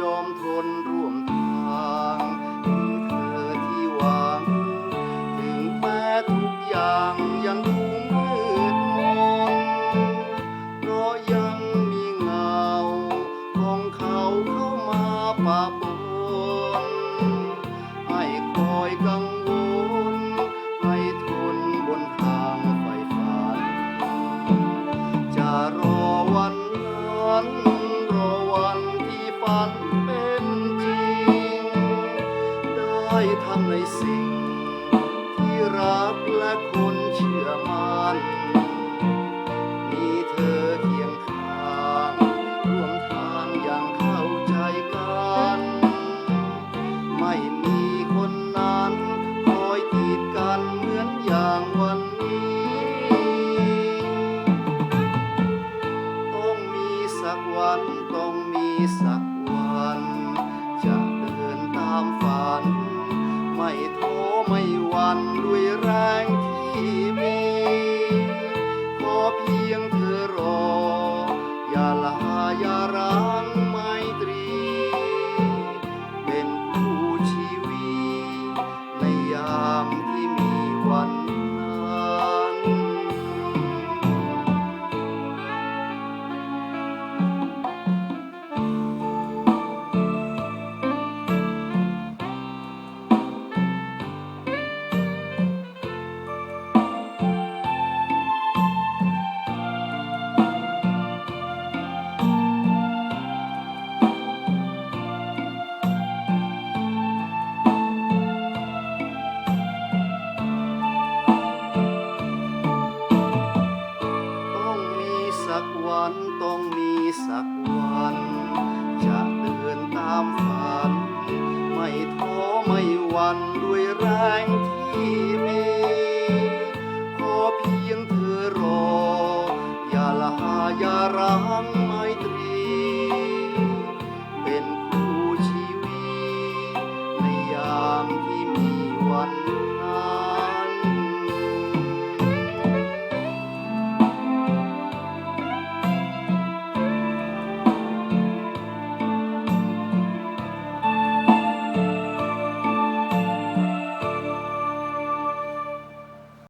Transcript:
ยอมทนร่วมทางคือเธอที่หวัง ถึงแม้ทุกอย่างยังคงมืดมนเพราะยังมีเงาของเขาเข้ามาปะปนให้คอยกัง ได้ทำในสิ่ง สักวันต้องมีสักวัน จะเดินตามฝัน ไม่ท้อไม่หวั่นด้วยแรงที่มี ขอเพียงเธอรอ อย่าละหาอย่ารั้ง